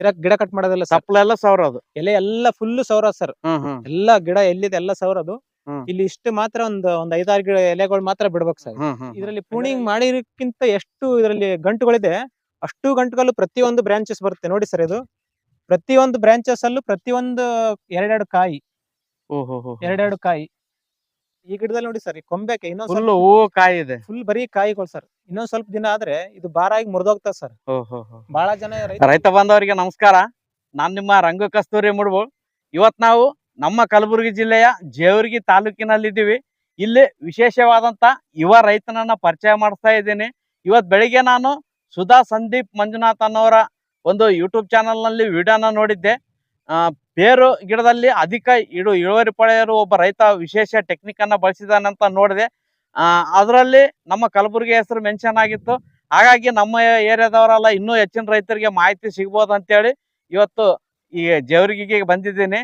ಗಿಡ ಗಿಡ ಕಟ್ ಮಾಡೋದಿಲ್ಲ ಸಪ್ಲ ಸಪ್ಲೆಲ್ಲ ಸಾವಿರ ಅದು. ಎಲೆ ಎಲ್ಲ ಫುಲ್ ಸೌರ ಸರ್ ಎಲ್ಲಾ ಗಿಡ ಎಲ್ಲಿದೆ ಎಲ್ಲ ಸೌರ ಅದು. ಇಲ್ಲಿ ಇಷ್ಟು ಮಾತ್ರ ಒಂದ್ ಒಂದ್ ಐದಾರು ಗಿಡ ಎಲೆಗಳು ಮಾತ್ರ ಬಿಡ್ಬೇಕು ಸರ್ ಇದರಲ್ಲಿ ಪ್ರೂನಿಂಗ್ ಮಾಡಿರಕ್ಕಿಂತ ಎಷ್ಟು ಇದರಲ್ಲಿ ಗಂಟುಗಳಿದೆ ಅಷ್ಟು ಗಂಟುಗಳು ಪ್ರತಿಯೊಂದು ಬ್ರಾಂಚಸ್ ಬರುತ್ತೆ. ನೋಡಿ ಸರ್ ಇದು. ಪ್ರತಿಯೊಂದು ಬ್ರಾಂಚಸ್ ಅಲ್ಲೂ ಪ್ರತಿಯೊಂದು ಎರಡೆರಡು ಕಾಯಿ. ಎರಡೆರಡು ಕಾಯಿ. ಈ ಗಿಡದಲ್ಲಿ ನೋಡಿ ಸರ್ ಕೊಂಬೆ ಕೊಂಬೆಕೆ ಇನ್ನೊಂದು ಕಾಯಿ ಇದೆ. ಫುಲ್ ಬರೀ ಕಾಯಿಗಳು ಸರ್ ಇನ್ನೊಂದ್ ಸ್ವಲ್ಪ ದಿನ ಆದ್ರೆ ಇದು ಬಾರಾಗಿ ಮುರಿದೋಗ್ತದೆ ಸರ್. ಬಹಳ ಜನ ರೈತ ರೈತ ಬಾಂಧವರಿಗೆ ನಮಸ್ಕಾರ. ನಾನ್ ನಿಮ್ಮ ರಂಗ ಕಸ್ತೂರಿ ಮುಡ್ಬು. ಇವತ್ ನಾವು ನಮ್ಮ ಕಲಬುರಗಿ ಜಿಲ್ಲೆಯ ಜೇವರ್ಗಿ ತಾಲೂಕಿನಲ್ಲಿದ್ದೀವಿ. ಇಲ್ಲಿ ವಿಶೇಷವಾದಂತ ಯುವ ರೈತನನ್ನ ಪರಿಚಯ ಮಾಡಿಸ್ತಾ ಇದ್ದೀನಿ. ಇವತ್ ಬೆಳಿಗ್ಗೆ ನಾನು ಸುಧಾ ಸಂದೀಪ್ ಮಂಜುನಾಥ್ ಅನ್ನೋರ ಒಂದು ಯೂಟ್ಯೂಬ್ ಚಾನಲ್ನಲ್ಲಿ ವಿಡಿಯೋನ ನೋಡಿದ್ದೆ. ಆ, ಪೇರು ಗಿಡದಲ್ಲಿ ಅಧಿಕ ಇಳು ಇಳುವರಿ ಪಡೆಯಲು ಒಬ್ಬ ರೈತ ವಿಶೇಷ ಟೆಕ್ನಿಕ್ ಅನ್ನ ಬಳಸಿದಾನಂತ ನೋಡಿದೆ. ಅದರಲ್ಲಿ ನಮ್ಮ ಕಲಬುರಗಿ ಹೆಸರು ಮೆನ್ಷನ್ ಆಗಿತ್ತು. ಹಾಗಾಗಿ ನಮ್ಮ ಏರಿಯಾದವರೆಲ್ಲ ಇನ್ನೂ ಹೆಚ್ಚಿನ ರೈತರಿಗೆ ಮಾಹಿತಿ ಸಿಗ್ಬೋದು ಅಂತೇಳಿ ಇವತ್ತು ಈ ಜೇವರ್ಗಿಗೆ ಬಂದಿದ್ದೀನಿ.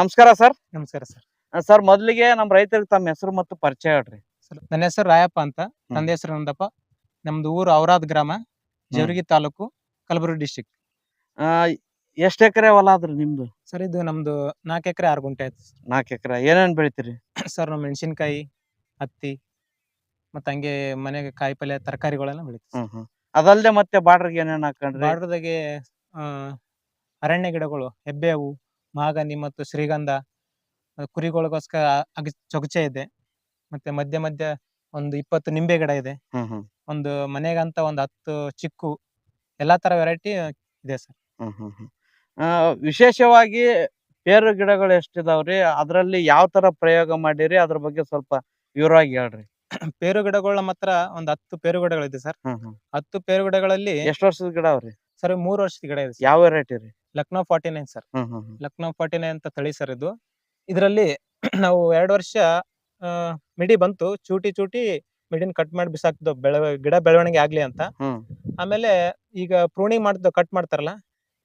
ನಮಸ್ಕಾರ ಸರ್. ನಮಸ್ಕಾರ ಸರ್. ಸರ್ ಮೊದಲಿಗೆ ನಮ್ಮ ರೈತರಿಗೆ ತಮ್ಮ ಹೆಸರು ಮತ್ತು ಪರಿಚಯ ಹೇಳ್ರಿ. ಸರ್ ನನ್ನ ಹೆಸರು ರಾಯಪ್ಪ ಅಂತ. ತಂದೆ ಹೆಸರು ನಂದಪ್ಪ. ನಮ್ದು ಊರು ಔರಾದ್ ಗ್ರಾಮ ಜೇವರ್ಗಿ ತಾಲೂಕು ಕಲಬುರಗಿ ಡಿಸ್ಟಿಕ್ ಎಷ್ಟು ಎಷ್ಟ್ ಎಕರೆ ಹೊಲ ಅದ್ರಿ ನಿಮ್ದು? ಸರ್ ಇದು ನಮ್ದು ನಾಲ್ಕು ಎಕರೆ ಆರು ಗುಂಟೆ ಆಯ್ತು ನಾಲ್ಕು ಎಕರೆ. ಏನೇನು ಬೆಳಿತೀರಿ? ಸರ್ ನಾವು ಮೆಣಸಿನ್ಕಾಯಿ ಹತ್ತಿ ಮತ್ತೆ ಹಂಗೆ ಮನೆಗೆ ಕಾಯಿ ಪಲ್ಯ ತರಕಾರಿಗಳೆಲ್ಲ ಬೆಳಿತೀವಿ. ಹ್ಮ್ ಹ್ಮ್. ಅದಲ್ದೆ ಮತ್ತೆ ಬಾರ್ಡರ್ಗೆ ಏನೇನ್ ಹಾಕೊಂಡ್ರಿ? ಬಾರ್ಡರ್ದಾಗೆ ಆ ಅರಣ್ಯ ಗಿಡಗಳು ಹೆಬ್ಬೇವು ಮಹಾಗಂಧಿ ಮತ್ತು ಶ್ರೀಗಂಧ ಆ, ಕುರಿಗಳಿಗೋಸ್ಕರ ಅಗ ಚೊಗಚೆ ಇದೆ. ಮತ್ತೆ ಮಧ್ಯ ಮಧ್ಯ ಒಂದು ಇಪ್ಪತ್ತು ನಿಂಬೆ ಗಿಡ ಇದೆ. ಹ್ಮ್ ಹ್ಮ್. ಒಂದು ಮನೆಗಂತ ಒಂದು ಹತ್ತು ಚಿಕ್ಕು ಎಲ್ಲಾ ತರ ವೆರೈಟಿ ಇದೆ ಸರ್. ಹ್ಮ್ ಹ್ಮ್ ಹ್ಮ್. ಆ, ವಿಶೇಷವಾಗಿ ಪೇರು ಗಿಡಗಳು ಎಷ್ಟಿದಾವ್ರಿ? ಅದ್ರಲ್ಲಿ ಯಾವ ತರ ಪ್ರಯೋಗ ಮಾಡಿರಿ? ಅದ್ರ ಬಗ್ಗೆ ಸ್ವಲ್ಪ ವಿವರವಾಗಿ ಹೇಳ್ರಿ. ಪೇರು ಗಿಡಗಳ ಮಾತ್ರ ಒಂದ್ ಹತ್ತು ಪೇರು ಗಿಡಗಳಿದೆ ಸರ್. ಹತ್ತು ಪೇರು ಗಿಡಗಳಲ್ಲಿ ಎಷ್ಟು ವರ್ಷದ ಗಿಡ ಅವ್ರಿ? ಸರ್ ಮೂರ್ ವರ್ಷದ ಗಿಡ ಇದೆ ಯಾವ ವೆರೈಟಿ ರೀ? Lucknow forty nine sir. Lucknow forty nine ಅಂತ ತಳಿ ಸರ್ ಇದು. ಇದರಲ್ಲಿ ನಾವು ಎರಡ್ ವರ್ಷ ಮಿಡಿ ಬಂತು. ಚೂಟಿ ಚೂಟಿ ಮಿಡಿನ ಕಟ್ ಮಾಡಿ ಬಿಸಾಕ್ದು ಬೆಳ ಗಿಡ ಬೆಳವಣಿಗೆ ಆಗ್ಲಿ ಅಂತ. ಆಮೇಲೆ ಈಗ ಪ್ರೂಣಿಂಗ್ ಮಾಡ್ದು ಕಟ್ ಮಾಡ್ತಾರಲ್ಲ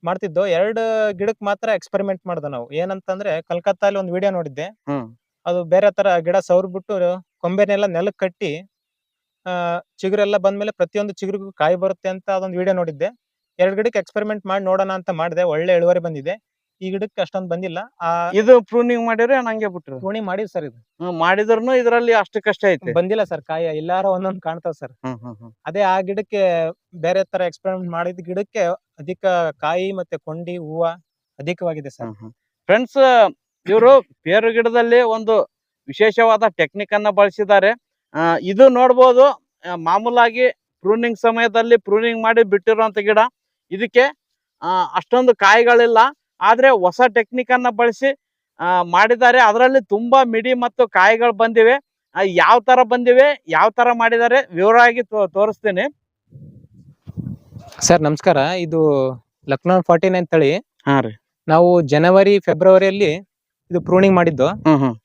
ಮಾಡ್ತಿದ್ದು ಎರಡು ಗಿಡಕ್ ಮಾತ್ರ ಎಕ್ಸ್ಪೆರಿಮೆಂಟ್ ಮಾಡ್ದೆ ನಾವು. ಏನಂತಂದ್ರೆ ಅಲ್ಲಿ ಒಂದು ವಿಡಿಯೋ ನೋಡಿದ್ದೆ. ಅದು ಬೇರೆ ತರ ಗಿಡ ಸವರ್ಬಿಟ್ಟು ಕೊಂಬೆನೆಲ್ಲ ನೆಲಕ್ಕೆ ಕಟ್ಟಿ ಆ ಚಿಗುರೆಲ್ಲ ಬಂದ್ಮೇಲೆ ಪ್ರತಿಯೊಂದು ಚಿಗುರಿಗೂ ಕಾಯಿ ಬರುತ್ತೆ ಅಂತ ಅದೊಂದು ವಿಡಿಯೋ ನೋಡಿದ್ದೆ. ಎರಡು ಗಿಡಕ್ಕೆ ಎಕ್ಸ್ಪೆರಿಮೆಂಟ್ ಮಾಡಿ ನೋಡೋಣ ಅಂತ ಮಾಡಿದೆ. ಒಳ್ಳೆ ಇಳುವರಿ ಬಂದಿದೆ. ಈ ಗಿಡಕ್ಕೆ ಅಷ್ಟೊಂದು ಬಂದಿಲ್ಲ. ಆ ಇದು ಪ್ರೂನಿಂಗ್ ಮಾಡಿದ್ರೆ ಹಂಗೆ ಬಿಟ್ರು ಪ್ರೂನಿಂಗ್ ಮಾಡಿದ್ ಸರ್ ಇದು. ಮಾಡಿದ್ರು ಇದರಲ್ಲಿ ಅಷ್ಟು ಕಷ್ಟ ಐತೆ. ಬಂದಿಲ್ಲ ಸರ್ ಕಾಯಿ. ಎಲ್ಲಾರ ಒಂದೊಂದು ಕಾಣ್ತಾವ ಸರ್. ಅದೇ ಆ ಗಿಡಕ್ಕೆ ಬೇರೆ ತರ ಎಕ್ಸ್ಪೆರಿಮೆಂಟ್ ಮಾಡಿದ ಗಿಡಕ್ಕೆ ಅಧಿಕ ಕಾಯಿ ಮತ್ತೆ ಕೊಂಡಿ ಹೂವ ಅಧಿಕವಾಗಿದೆ ಸರ್. ಫ್ರೆಂಡ್ಸ್ ಇವರು ಪೇರು ಗಿಡದಲ್ಲಿ ಒಂದು ವಿಶೇಷವಾದ ಟೆಕ್ನಿಕ್ ಅನ್ನ ಬಳಸಿದ್ದಾರೆ. ಇದು ನೋಡ್ಬೋದು ಮಾಮೂಲಾಗಿ ಪ್ರೂನಿಂಗ್ ಸಮಯದಲ್ಲಿ ಪ್ರೂನಿಂಗ್ ಮಾಡಿ ಬಿಟ್ಟಿರುವಂತ ಗಿಡ. ಇದಕ್ಕೆ ಅಷ್ಟೊಂದು ಕಾಯಿಗಳಿಲ್ಲ. ಆದ್ರೆ ಹೊಸ ಟೆಕ್ನಿಕ್ ಅನ್ನ ಬಳಸಿ ಮಾಡಿದ್ದಾರೆ. ಅದರಲ್ಲಿ ತುಂಬಾ ಮಿಡಿ ಮತ್ತು ಕಾಯಿಗಳು ಬಂದಿವೆ. ಯಾವ ತರ ಬಂದಿವೆ ಯಾವ ತರ ಮಾಡಿದ್ದಾರೆ ವಿವರವಾಗಿ ತೋರಿಸ್ತೀನಿ. ಸರ್ ನಮಸ್ಕಾರ. ಇದು ಲಕ್ನೋ ಫಾರ್ಟಿ ನೈನ್ ತಳಿ. ಹಾ ರೀ. ನಾವು ಜನವರಿ ಫೆಬ್ರವರಿಯಲ್ಲಿ ಇದು ಪ್ರೂನಿಂಗ್ ಮಾಡಿದ್ದು. ಹ್ಮ್ ಹ್ಮ್.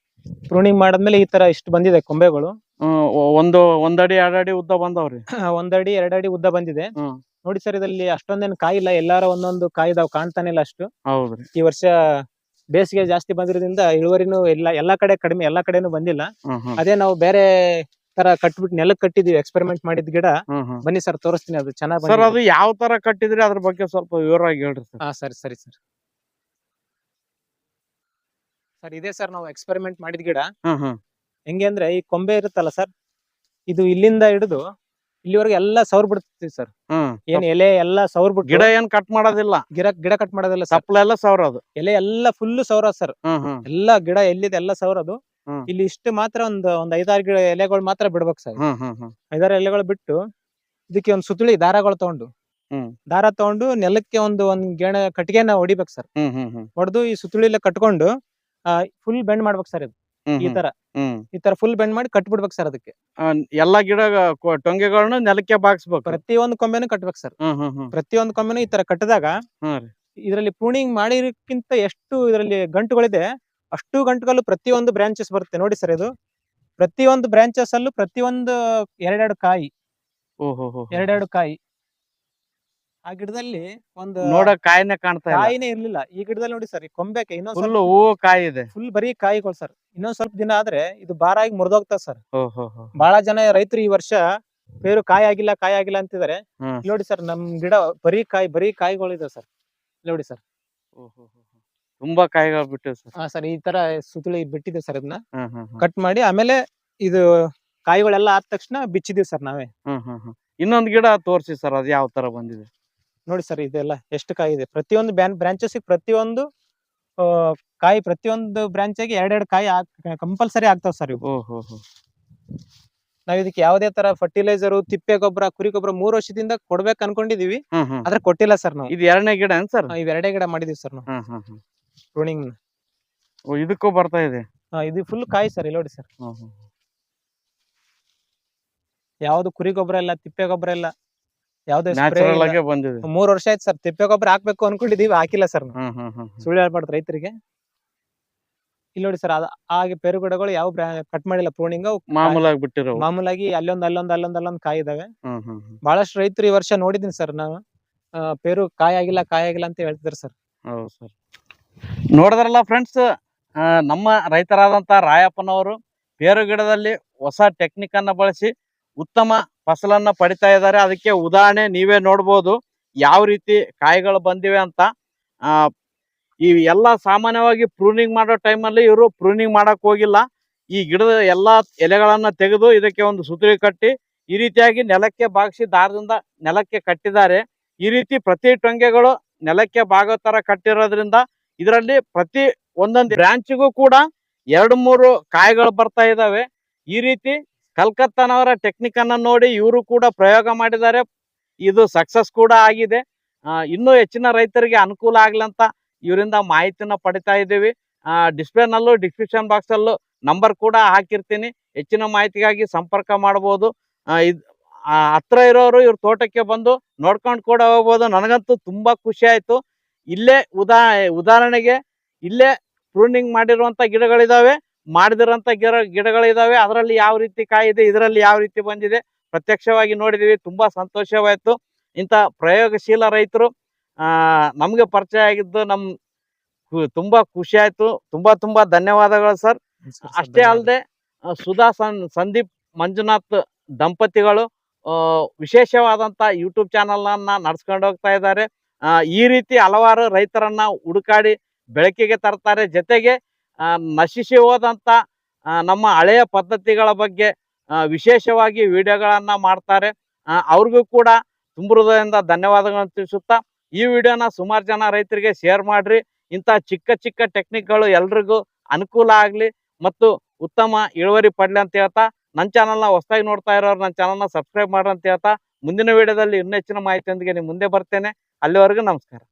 ಪ್ರೂನಿಂಗ್ ಮಾಡಾದ್ಮೇಲೆ ಈ ತರ ಇಷ್ಟು ಬಂದಿದೆ ಕೊಂಬೆಗಳು. ಹ್ಮ್, ಒಂದು ಒಂದಡಿ ಎರಡಡಿ ಉದ್ದ ಬಂದವ್ರಿ. ಒಂದಡಿ ಎರಡಡಿ ಉದ್ದ ಬಂದಿದೆ. ಹ್ಮ್. ನೋಡಿ ಸರ್ ಇದರಲ್ಲಿ ಅಷ್ಟೊಂದೇನು ಕಾಯಿ ಇಲ್ಲ ಎಲ್ಲಾರ ಒಂದೊಂದು ಕಾಯಿ ಇದಾವ್ ಕಾಣ್ತಾನೆ ಇಲ್ಲ ಅಷ್ಟು. ಹೌದ್ರಿ. ಈ ವರ್ಷ ಬೇಸಿಗೆ ಜಾಸ್ತಿ ಬಂದಿರೋದ್ರಿಂದ ಇಳುವರಿನು ಎಲ್ಲ ಎಲ್ಲಾ ಕಡೆ ಕಡಿಮೆ ಎಲ್ಲಾ ಕಡೆನೂ ಬಂದಿಲ್ಲ. ಹ್ಮ್ ಹ್ಮ್. ಅದೇ ನಾವು ಬೇರೆ ತರ ಕಟ್ಬಿಟ್ಟು ನೆಲಕ್ಕೆ ಕಟ್ಟಿದೀವಿ ಎಕ್ಸ್ಪೆರಿಮೆಂಟ್ ಮಾಡಿದ ಗಿಡ. ಹ್ಮ್ ಹ್ಮ್. ಬನ್ನಿ ಸರ್ ತೋರಿಸ್ತೀನಿ ಅದು ಚೆನ್ನಾಗಿ ಸರ್ ಅದು ಯಾವ ತರ ಕಟ್ಟಿದ್ರಿ ಅದ್ರ ಬಗ್ಗೆ ಸ್ವಲ್ಪ ವಿವರವಾಗಿ ಹೇಳ್ರಿ ಸರ್. ಹಾ ಸರಿ ಸರಿ ಸರ್. ಸರ್ ಇದೇ ಸರ್ ನಾವು ಎಕ್ಸ್ಪೆರಿಮೆಂಟ್ ಮಾಡಿದ ಗಿಡ. ಹೆಂಗೆ ಅಂದ್ರೆ ಈ ಕೊಂಬೆ ಇರುತ್ತಲ್ಲ ಸರ್ ಇದು ಇಲ್ಲಿಂದ ಹಿಡಿದು ಇಲ್ಲಿವರೆಗೆ ಎಲ್ಲ ಸೌರ್ ಬಿಡ್ತೀವಿ ಸರ್. ಹ್ಮ್. ಏನ್ ಎಲೆ ಎಲ್ಲ ಸೌರ್ ಬಿಟ್ಟು ಗಿಡ ಏನ್ ಕಟ್ ಮಾಡೋದಿಲ್ಲ. ಗಿಡ ಗಿಡ ಕಟ್ ಮಾಡೋದಿಲ್ಲ ಸರ್. ಸಪ್ಲ ಎಲ್ಲ ಸಾವಿರ ಅದು. ಎಲೆ ಎಲ್ಲ ಫುಲ್ ಸೌರ ಸರ್. ಹ್ಮ್ ಹ್ಮ್. ಎಲ್ಲ ಗಿಡ ಎಲ್ಲಿದೆ ಎಲ್ಲ ಸೌರದು ಹ್ಮ್. ಇಲ್ಲಿ ಇಷ್ಟು ಮಾತ್ರ ಒಂದ್ ಒಂದ್ ಐದಾರು ಗಿಡ ಎಲೆಗಳು ಮಾತ್ರ ಬಿಡ್ಬೇಕು ಸರ್. ಹ್ಮ್ ಹ್ಮ್ ಹ್ಮ್. ಐದಾರು ಎಲೆಗಳು ಬಿಟ್ಟು ಇದಕ್ಕೆ ಒಂದು ಸುತ್ತಳಿ ದಾರಗಳು ತಗೊಂಡು. ಹ್ಮ್. ದಾರ ತಗೊಂಡು ನೆಲಕ್ಕೆ ಒಂದು ಒಂದ್ ಗೆಣ ಕಟ್ಟಿಗೆನ ಹೊಡಿಬೇಕು ಸರ್. ಹ್ಮ್ ಹ್ಮ್ ಹ್ಮ್. ಹೊಡೆದು ಈ ಸುತ್ತಳಿಲ್ಲ ಕಟ್ಕೊಂಡು ಫುಲ್ ಬೆಂಡ್ ಮಾಡ್ಬೇಕು ಸರ್ ಇದು. ಈ ತರ. ಈ ತರ ಫುಲ್ ಬೆಂಡ್ ಮಾಡಿ ಕಟ್ಬಿಡ್ಬೇಕು ಸರ್ ಅದಕ್ಕೆ. ಎಲ್ಲಾ ಗಿಡ ಟೊಂಗೆಗಳನ್ನ ನೆಲಕ್ಕೆ ಬಾಗಿಸ್ಬೇಕು. ಪ್ರತಿಯೊಂದು ಕೊಂಬೆನೂ ಕಟ್ಬೇಕು ಸರ್ ಪ್ರತಿಯೊಂದು ಕೊಂಬೆನೂ ಈ ತರ ಕಟ್ಟದಾಗ ಇದರಲ್ಲಿ ಪ್ರೂನಿಂಗ್ ಮಾಡಿರೋಕ್ಕಿಂತ ಎಷ್ಟು ಇದರಲ್ಲಿ ಗಂಟುಗಳಿದೆ ಅಷ್ಟು ಗಂಟುಗಳು ಪ್ರತಿಯೊಂದು ಬ್ರಾಂಚಸ್ ಬರುತ್ತೆ. ನೋಡಿ ಸರ್ ಇದು. ಪ್ರತಿಯೊಂದು ಬ್ರಾಂಚಸ್ ಅಲ್ಲೂ ಪ್ರತಿಯೊಂದು ಎರಡೆರಡು ಕಾಯಿ. ಓಹೋ ಎರಡೆರಡು ಕಾಯಿ. ಆ ಗಿಡದಲ್ಲಿ ಒಂದು ನೋಡ ಕಾಯಿನೇ ಕಾಣ್ತಾ ಇಲ್ಲ. ಕಾಯಿನೇ ಇರ್ಲಿಲ್ಲ. ಈ ಗಿಡದಲ್ಲಿ ನೋಡಿ ಸರ್ ಈ ಕೊಂಬೆಕೆ ಇನ್ನೊಂದ್ ಫುಲ್ ಸ್ವಲ್ಪ ಹೂವು ಕಾಯಿ ಇದೆ. ಫುಲ್ ಬರೀ ಕಾಯಿಗಳು ಸರ್. ಇನ್ನೊಂದ್ ಸ್ವಲ್ಪ ದಿನ ಆದ್ರೆ ಇದು ಬಾರಾಗಿ ಮುರಿದೋಗ್ತದೆ ಸರ್. ಬಹಳ ಜನ ರೈತರು ಈ ವರ್ಷ ಬೇರು ಕಾಯಿ ಆಗಿಲ್ಲ ಕಾಯಿ ಆಗಿಲ್ಲ ಅಂತಿದ್ದಾರೆ. ಹ್ಮ್. ಇಲ್ಲಿ ನೋಡಿ ಸರ್ ನಮ್ ಗಿಡ ಬರೀ ಕಾಯಿ ಬರೀ ಕಾಯಿಗಳಿದೆ ಸರ್. ನೋಡಿ ಸರ್. ತುಂಬಾ ಕಾಯಿಗಳು ಬಿಟ್ಟಿವೆ ಸರ್. ಹಾ ಸರ್ ಈ ತರ ಸುತ್ತಳಿ ಬಿಟ್ಟಿದೆ ಸರ್ ಇದನ್ನ. ಹ್ಮ್ ಹ್ಮ್ ಹ್ಮ್. ಕಟ್ ಮಾಡಿ ಆಮೇಲೆ ಇದು ಕಾಯಿಗಳೆಲ್ಲ ಆದ ತಕ್ಷಣ ಬಿಚ್ಚಿದೀವಿ ಸರ್ ನಾವೇ. ಹ್ಮ್ ಹ್ಮ್ ಹ್ಮ್. ಇನ್ನೊಂದ್ ಗಿಡ ತೋರ್ಸಿ ಸರ್ ಅದ್ ಯಾವ ತರ ಬಂದಿದೆ? ನೋಡಿ ಸರ್ ಇದೆಲ್ಲ ಎಷ್ಟು ಕಾಯಿ ಇದೆ. ಪ್ರತಿಯೊಂದು ಬ್ಯಾನ್ ಬ್ರಾಂಚಸ್ ಪ್ರತಿಯೊಂದು ಕಾಯಿ ಪ್ರತಿಯೊಂದು ಬ್ರಾಂಚಿಗೆ ಎರಡೆರಡು ಕಾಯಿ ಕಂಪಲ್ಸರಿ ಆಗ್ತಾವ ಸರ್ ಇವು. ನಾವ್ ಇದಕ್ಕೆ ಯಾವುದೇ ತರ ಫರ್ಟಿಲೈಸರ್ ತಿಪ್ಪೆ ಗೊಬ್ಬರ ಕುರಿ ಗೊಬ್ಬರ ಮೂರ್ ವರ್ಷದಿಂದ ಕೊಡ್ಬೇಕು ಅನ್ಕೊಂಡಿದೀವಿ. ಆದ್ರೆ ಕೊಟ್ಟಿಲ್ಲ ಸರ್ ನಾವು. ಇದು ಎರಡನೇ ಗಿಡ ಸರ್? ಇವ್ ಎರಡೇ ಗಿಡ ಮಾಡಿದೀವಿ ಸರ್ ನಾವು. ಇದಕ್ಕೂ ಬರ್ತಾ ಇದೆ? ಇದು ಫುಲ್ ಕಾಯಿ ಸರ್ ಇಲ್ಲಿ ನೋಡಿ ಸರ್. ಯಾವ್ದು ಕುರಿ ಗೊಬ್ಬರ ಇಲ್ಲ ತಿಪ್ಪೆ ಗೊಬ್ಬರ ಇಲ್ಲ ಯಾವ್ದು ನ್ಯಾಚುರಲ್ ಆಗೇ ಬಂದಿದೆ. ಮೂರ್ ವರ್ಷ ಆಯ್ತು ಸರ್ ತಿಪ್ಪೆ ಗೊಬ್ಬರ ಹಾಕ್ಬೇಕು ಅನ್ಕೊಂಡಿದೀವಿ ಹಾಕಿಲ್ಲ ಸರ್ ನಾವು. ಹ್ಮ್ ಹ್ಮ್ ಹ್ಮ್ ಹ್ಮ್. ಸುಳ್ಳು ಹೇಳ್ಬಾರ್ದು ರೈತರಿಗೆ. ಇಲ್ಲಿ ನೋಡಿ ಸರ್ ಹಾಗೆ ಪೇರು ಗಿಡಗಳು ಯಾವ ಕಟ್ ಮಾಡಿಲ್ಲ ಪ್ರೂನಿಂಗ್ ಮಾಮೂಲಾಗಿ ಬಿಟ್ಟಿರೋ ಮಾಮೂಲಾಗಿ ಅಲ್ಲೊಂದ್ ಅಲ್ಲೊಂದ್ ಅಲ್ಲೊಂದ್ ಅಲ್ಲೊಂದ್ ಕಾಯಿ ಇದಾವೆ. ಹ್ಮ್ ಹ್ಮ್ ಹ್ಮ್. ಬಹಳಷ್ಟು ರೈತರು ಈ ವರ್ಷ ನೋಡಿದೀನಿ ಸರ್ ನಾನು. ಆ, ಪೇರು ಕಾಯಿ ಆಗಿಲ್ಲ ಕಾಯಿ ಆಗಿಲ್ಲ ಅಂತ ಹೇಳ್ತಿದ್ರು ಸರ್. ಹೌದು ಸರ್. ನೋಡಿದ್ರಲ್ಲ ಫ್ರೆಂಡ್ಸ್ ನಮ್ಮ ರೈತರಾದಂತ ರಾಯಪ್ಪನವರು ಪೇರು ಗಿಡದಲ್ಲಿ ಹೊಸ ಟೆಕ್ನಿಕ್ ಅನ್ನ ಬಳಸಿ ಉತ್ತಮ ಫಸಲನ್ನ ಪಡಿತಾ ಇದ್ದಾರೆ. ಅದಕ್ಕೆ ಉದಾಹರಣೆ ನೀವೇ ನೋಡ್ಬೋದು. ಯಾವ ರೀತಿ ಕಾಯಿಗಳು ಬಂದಿವೆ ಅಂತ. ಈ ಎಲ್ಲ ಸಾಮಾನ್ಯವಾಗಿ ಪ್ರೂನಿಂಗ್ ಮಾಡೋ ಟೈಮಲ್ಲಿ ಇವರು ಪ್ರೂನಿಂಗ್ ಮಾಡಕ್ ಹೋಗಿಲ್ಲ. ಈ ಗಿಡದ ಎಲ್ಲಾ ಎಲೆಗಳನ್ನ ತೆಗೆದು ಇದಕ್ಕೆ ಒಂದು ಸುತ್ತಳಿ ಕಟ್ಟಿ ಈ ರೀತಿಯಾಗಿ ನೆಲಕ್ಕೆ ಬಾಗಿಸಿ ದಾರದಿಂದ ನೆಲಕ್ಕೆ ಕಟ್ಟಿದ್ದಾರೆ. ಈ ರೀತಿ ಪ್ರತಿ ಟೊಂಗೆಗಳು ನೆಲಕ್ಕೆ ಬಾಗೋ ತರ ಕಟ್ಟಿರೋದ್ರಿಂದ ಇದರಲ್ಲಿ ಪ್ರತಿ ಒಂದೊಂದು ಬ್ರಾಂಚ್ಗೂ ಕೂಡ ಎರಡು ಮೂರು ಕಾಯಿಗಳು ಬರ್ತಾ ಇದಾವೆ ಈ ರೀತಿ ಕಲ್ಕತ್ತಾನವರ ಟೆಕ್ನಿಕ್ ಅನ್ನ ನೋಡಿ ಇವರು ಕೂಡ ಪ್ರಯೋಗ ಮಾಡಿದ್ದಾರೆ. ಇದು ಸಕ್ಸಸ್ ಕೂಡ ಆಗಿದೆ. ಇನ್ನೂ ಹೆಚ್ಚಿನ ರೈತರಿಗೆ ಅನುಕೂಲ ಆಗ್ಲಂತ ಇವರಿಂದ ಮಾಹಿತಿನ ಪಡಿತಾ ಇದ್ದೀವಿ. ಡಿಸ್ಪ್ಲೇನಲ್ಲೂ ಡಿಸ್ಕ್ರಿಪ್ಷನ್ ಬಾಕ್ಸ್ ಅಲ್ಲೂ ನಂಬರ್ ಕೂಡ ಹಾಕಿರ್ತೀನಿ. ಹೆಚ್ಚಿನ ಮಾಹಿತಿಗಾಗಿ ಸಂಪರ್ಕ ಮಾಡಬಹುದು ಇದು ಹತ್ರ ಇರೋರು ಇವ್ರ ತೋಟಕ್ಕೆ ಬಂದು ನೋಡ್ಕೊಂಡು ಕೂಡ ಹೋಗ್ಬೋದು. ನನಗಂತೂ ತುಂಬಾ ಖುಷಿ ಆಯಿತು. ಇಲ್ಲೇ ಉದಾ, ಉದಾಹರಣೆಗೆ ಇಲ್ಲೇ ಪ್ರೂನಿಂಗ್ ಮಾಡಿರುವಂತ ಗಿಡಗಳಿದಾವೆ. ಮಾಡದಿರೋಂಥ ಗಿಡ ಗಿಡಗಳಿದಾವೆ. ಅದರಲ್ಲಿ ಯಾವ ರೀತಿ ಕಾಯಿದೆ ಇದರಲ್ಲಿ ಯಾವ ರೀತಿ ಬಂದಿದೆ ಪ್ರತ್ಯಕ್ಷವಾಗಿ ನೋಡಿದೀವಿ. ತುಂಬಾ ಸಂತೋಷವಾಯ್ತು. ಇಂಥ ಪ್ರಯೋಗಶೀಲ ರೈತರು ನಮಗೆ ಪರಿಚಯ ಆಗಿದ್ದು ನಮ್ ತುಂಬಾ ಖುಷಿ ಆಯ್ತು ತುಂಬಾ ತುಂಬಾ ಧನ್ಯವಾದಗಳು ಸರ್. ಅಷ್ಟೇ ಅಲ್ಲದೆ ಸುಧಾ ಸನ್ ಸಂದೀಪ್ ಮಂಜುನಾಥ್ ದಂಪತಿಗಳು ವಿಶೇಷವಾದಂತ ಯೂಟ್ಯೂಬ್ ಚಾನೆಲ್ ಅನ್ನ ನಡ್ಸ್ಕೊಂಡು ಹೋಗ್ತಾ ಇದ್ದಾರೆ. ಈ ರೀತಿ ಹಲವಾರು ರೈತರನ್ನ ಹುಡುಕಾಡಿ ಬೆಳಕಿಗೆ ತರ್ತಾರೆ. ಜೊತೆಗೆ ನಶಿಸಿ ಹೋದಂಥ ನಮ್ಮ ಹಳೆಯ ಪದ್ಧತಿಗಳ ಬಗ್ಗೆ ವಿಶೇಷವಾಗಿ ವಿಡಿಯೋಗಳನ್ನ ಮಾಡ್ತಾರೆ. ಅವ್ರಿಗೂ ಕೂಡ ತುಂಬ ಹೃದಯದಿಂದ ಧನ್ಯವಾದಗಳನ್ನು ತಿಳಿಸುತ್ತಾ, ಈ ವಿಡಿಯೋನ ಸುಮಾರು ಜನ ರೈತರಿಗೆ ಶೇರ್ ಮಾಡ್ರಿ. ಇಂಥ ಚಿಕ್ಕ ಚಿಕ್ಕ ಟೆಕ್ನಿಕ್ಗಳು ಎಲ್ರಿಗೂ ಅನುಕೂಲ ಆಗಲಿ ಮತ್ತು ಉತ್ತಮ ಇಳುವರಿ ಪಡ್ಲಿ ಅಂತ ಹೇಳ್ತಾ, ನನ್ನ ಚಾನಲ್ನ ಹೊಸದಾಗಿ ನೋಡ್ತಾ ಇರೋರು ನನ್ನ ಚಾನಲ್ನ ಸಬ್ಸ್ಕ್ರೈಬ್ ಮಾಡ್ರಿ ಅಂತ ಹೇಳ್ತಾ, ಮುಂದಿನ ವಿಡಿಯೋದಲ್ಲಿ ಇನ್ನೂ ಹೆಚ್ಚಿನ ಮಾಹಿತಿಯೊಂದಿಗೆ ನಿಮ್ಮ ಮುಂದೆ ಬರ್ತೇನೆ. ಅಲ್ಲಿವರೆಗೂ ನಮಸ್ಕಾರ.